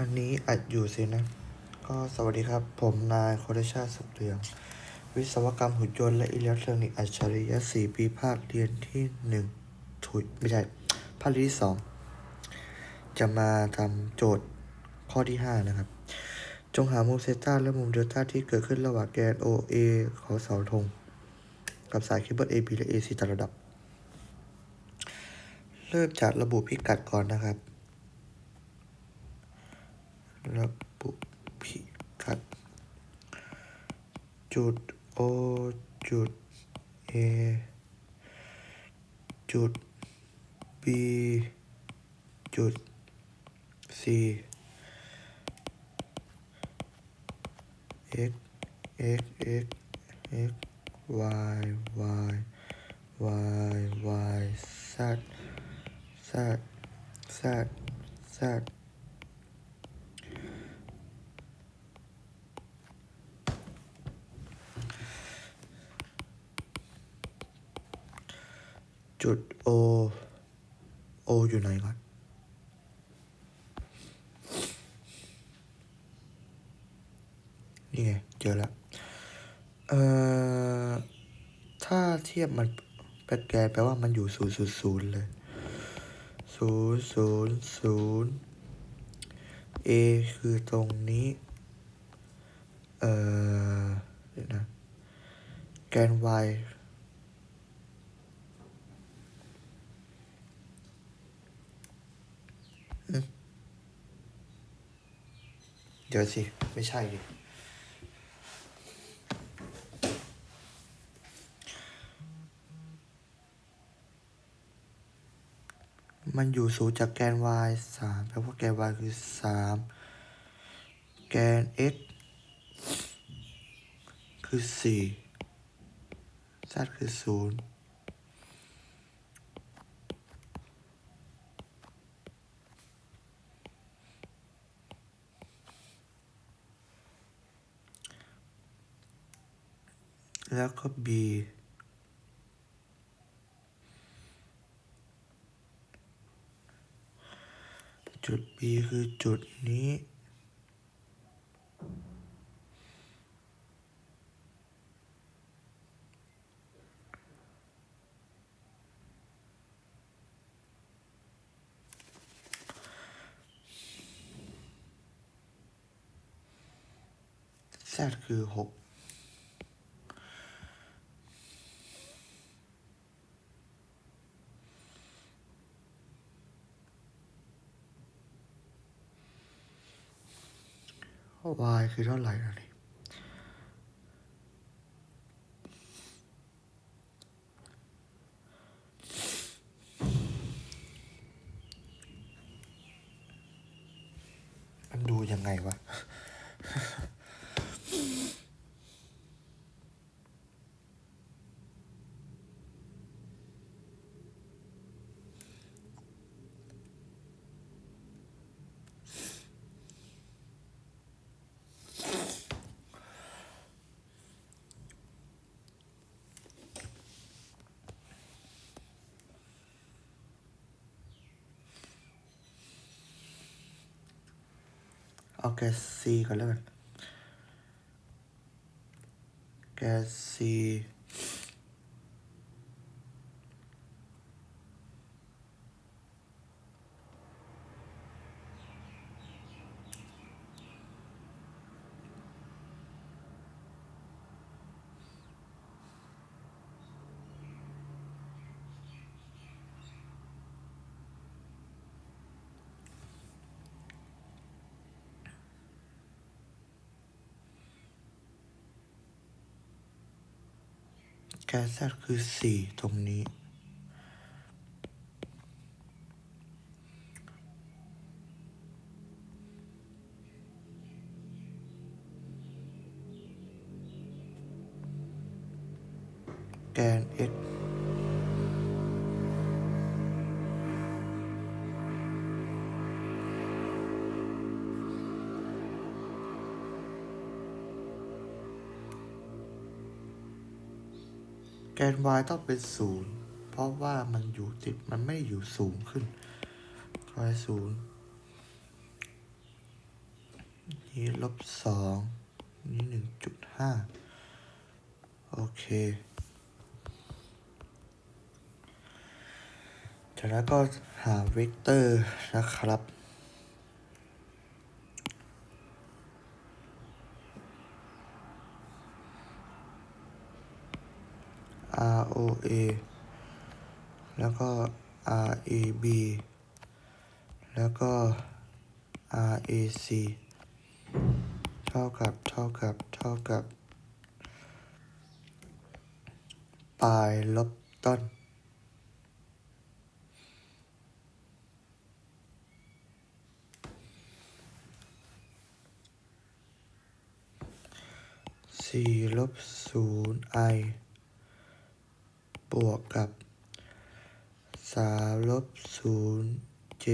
อันนี้อัดอยู่สินะ ก็สวัสดีครับ ผมนายโคเดชาสุขเรือง วิศวกรรมหุ่นยนต์และอิเล็กทรอนิกส์อัจฉริยะสี่ปีภาคเรียนที่หนึ่งถุยไม่ใช่ภาคเรียนที่สองจะมาทำโจทย์ข้อที่ห้านะครับ จงหามุมเซต้าและมุมเดลต้าที่เกิดขึ้นระหว่างแกน OA ของเสาธง กับสายเคเบิล AB และ AC ตามระดับ เริ่มจากระบุพิกัดก่อนนะครับ ระบุพิกัด จุด O จุด A จุด B จุด C x x x x y y y y z z z z จุด O O อยู่ไหนก่อนนี่ไง เจอแล้วเอ่อ ถ้าเทียบมันแปลแกนแปลว่ามันอยู่ศูนย์ศูนย์ศูนย์เลยศูนย์ศูนย์ศูนย์ A คือตรงนี้ เอ่อ เดี๋ยวนะ แกน Y อืมเดี๋ยวสิ ไม่ใช่ดิมันอยู่ศูนย์จากแกน y สามแปลว่าแกน y คือสามแกน x คือสี่ z คือศูนย์ แล้วก็ b จุด b คือจุดนี้แซดคือ 6 y คือเท่าไหร่อันนี้ดูยังไงวะ เอา นเซิลคือสี่ตรงนี้ แกน x แกน y ต้องเป็นศูนย์เพราะว่ามันอยู่ติดมันไม่อยู่สูงขึ้น y ศูนย์นี้ลบสองนี้หนึ่งจุดห้าโอเคจากนั้นก็หาเวกเตอร์นะครับ O A แล้วก็ R A B แล้วก็ R A C เท่ากับ เท่ากับ เท่ากับ ปลายลบต้นสี่ลบศูนย์ i บวกกับสามลบศูนย์ j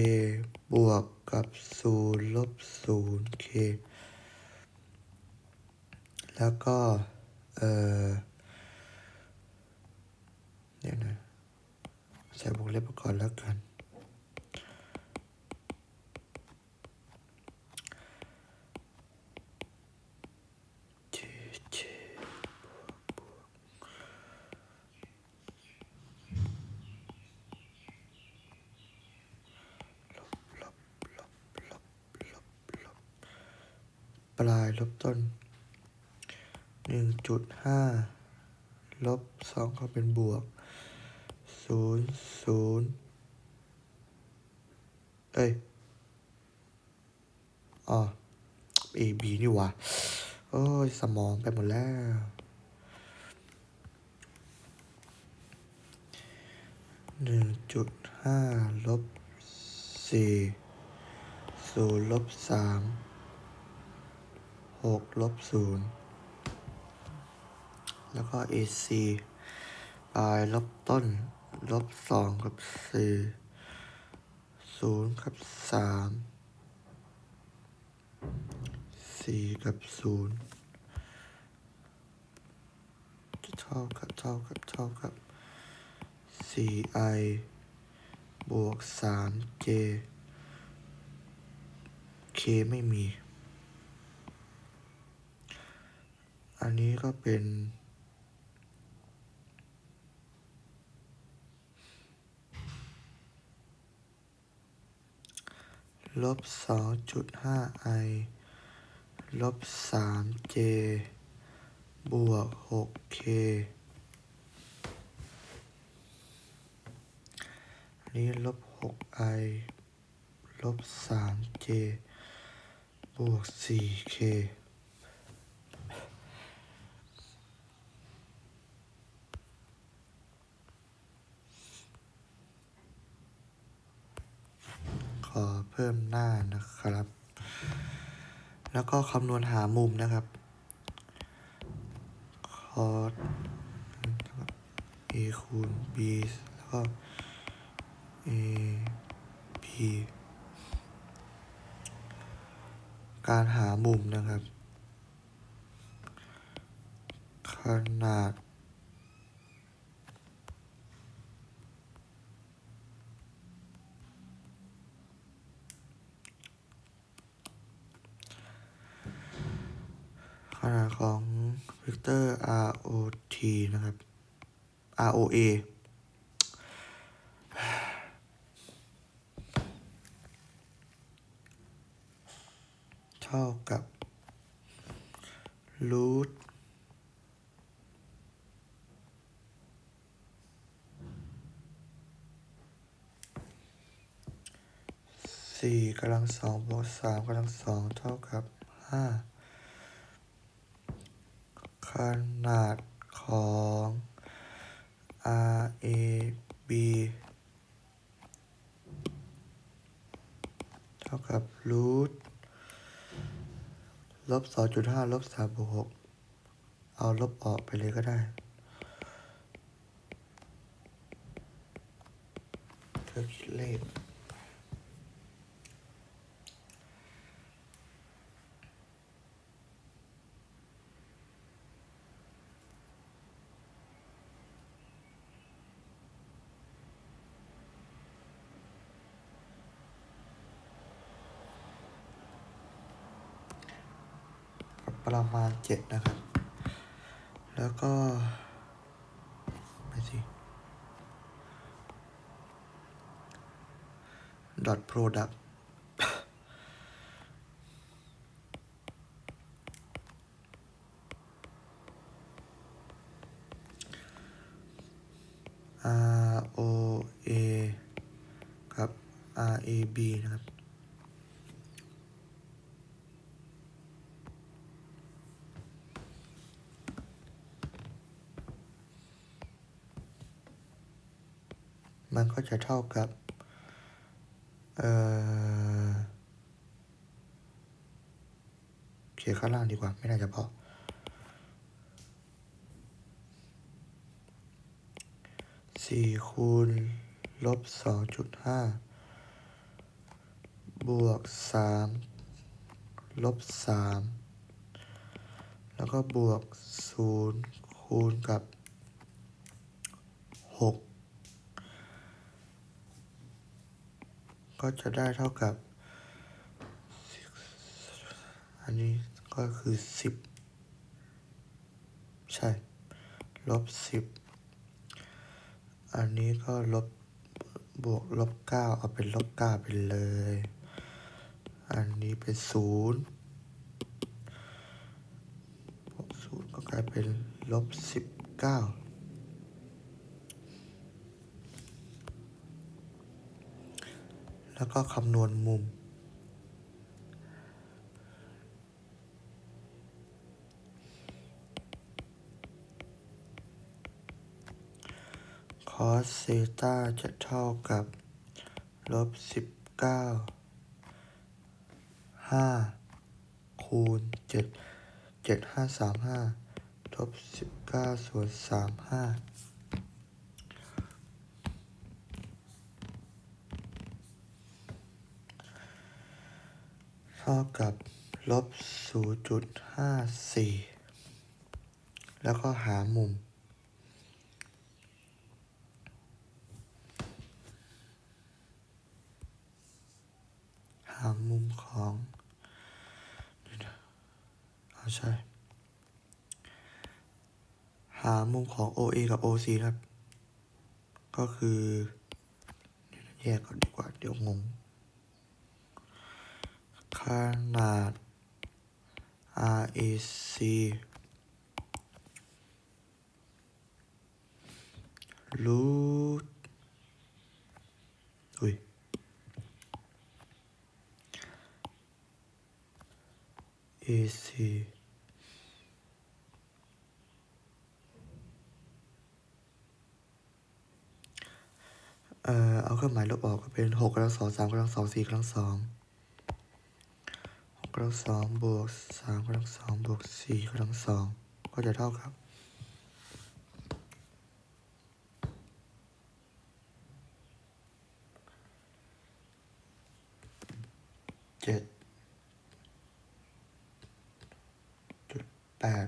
บวกกับศูนย์ลบศูนย์ k แล้วก็ เออเดี๋ยวนะ ใส่วงเล็บก่อนแล้วกัน เจเจ ปลายลบต้นหนึ่ งจุดห้าลบสองก็เป็นบวกศูนย์ศูนย์เอ้ยอ๋อ A B นี่ว่าโอ้ย สมองไปหมดแล้ว หนึ่งจุดห้าลบสี่ศูนย์ลบสามหกลบศูนย์ แล้วก็ AC ปลายลบต้น ลบสองกับสี่ศูนย์กับสามสี่กับศูนย์เท่ากับเท่ากับเท่ากับสี่ i บวกสาม j k ไม่มี อันนี้ก็เป็น ลบสองจุดห้าไอลบสามเจบวกหกเคนี้ลบหกไอลบสามเจบวกสี่เคอเพิ่มหน้านะครับ แล้วก็คำนวณหามุมนะครับคอส a คูณ b แล้วก็ a b การหามุมนะครับ ขนาด ขนาดของเวกเตอร์ ROT นะครับ ROA เท่ากับรูทสี่กำลังสองบวกสามกำลังสองเท่ากับห้า ขนาดของ R A B เท่ากับรูทลบสองจุดห้าลบสามบวกหกเอาลบออกไปเลยก็ได้เธอคิดเลข ประมาณเจ็ดนะครับ แล้วก็ไปสิ dot product อาร์โอเอครับ R A B นะครับ มันก็จะเท่ากับเอ่อเขียนข้างล่างดีกว่า ไม่น่าจะพอสี่คูณลบสองจุดห้าบวกสามลบสามแล้วก็บวกศูนย์คูณกับหก ก็จะได้เท่ากับ อันนี้ก็คือ 10 ใช่ ลบ 10 อันนี้ก็ลบบวกลบ 9 เอาเป็นลบ 9 ไปเลย อันนี้เป็น 0บวก0ก็กลายเป็นลบ 19 แล้วก็คำนวณมุม คอสเซตาจะเท่ากับลบสิบเก้าห้าคูณเจ็ดเจ็ดห้าสามห้าลบสิบเก้าส่วนสามห้า ท่ากับลบศูนย์จุดห้าสี่แล้วก็หามุม หามุมของเอาใช่ หามุมของ OA กับ OC ครับ ก็คือ แยกก่อนดีกว่า เดี๋ยวงง ขนาด RAC รูทอุ้ย AC เอ่อ เอาเครื่องหมายลบออกก็เป็นหกกำลังสองสามกำลังสองสี่กำลังสอง กำลังสองบวกสามกำลังสองบวกสี่กำลังสองก็จะเท่ากับเจ็ดจุดแปด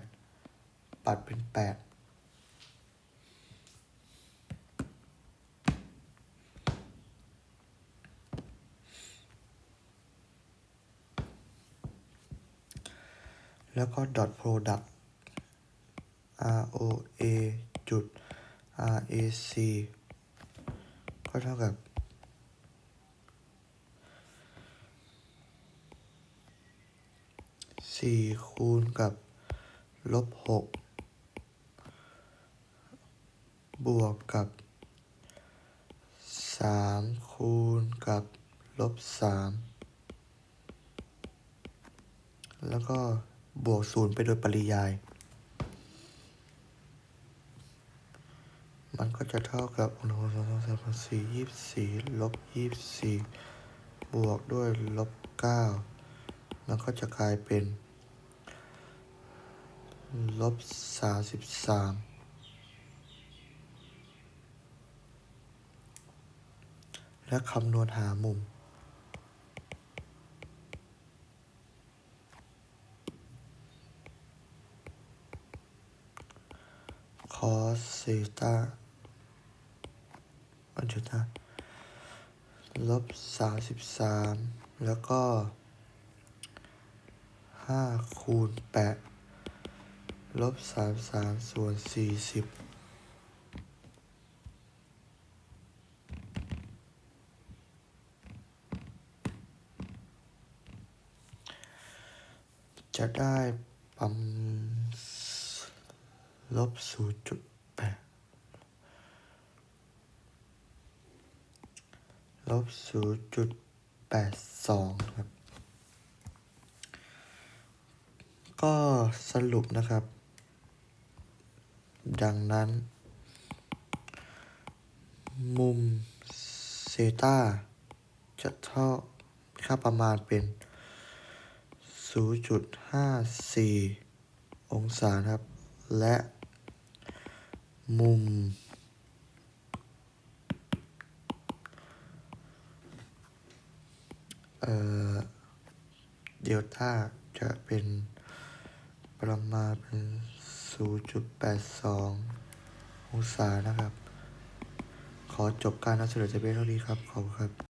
ปัดเป็นแปด แล้วก็ dot product r o a จุด r a c ก็เท่ากับ สี่คูณกับ ลบหกบวกกับสามคูณกับ ลบสามแล้วก็ บวกศูนย์ไปโดยปริยาย มันก็จะเท่ากับหนึ่งสองสามสามสี่ยี่สิบสี่ลบยี่สิบสี่บวกด้วยลบเก้ามันก็จะกลายเป็นลบสามสิบสามและคำนวณหามุม คอสเซตาอันจุดนะลบสามสิบสามแล้วก็ห้าคูณแปดลบสามสามส่วนสี่สิบจะได้ปั๊มาณ ลบศูนย์จุดแปดลบศูนย์จุดแปดสองครับ ก็สรุปนะครับ ดังนั้น มุมเซตาจะเท่าค่าประมาณเป็น 0.54 องศานะครับ และ มุม เอ่อ เดลต้าจะเป็นประมาณเป็น 0.82 องศานะครับ ขอจบการนำเสนอจะเป็นเท่านี้ครับ ขอบคุณครับ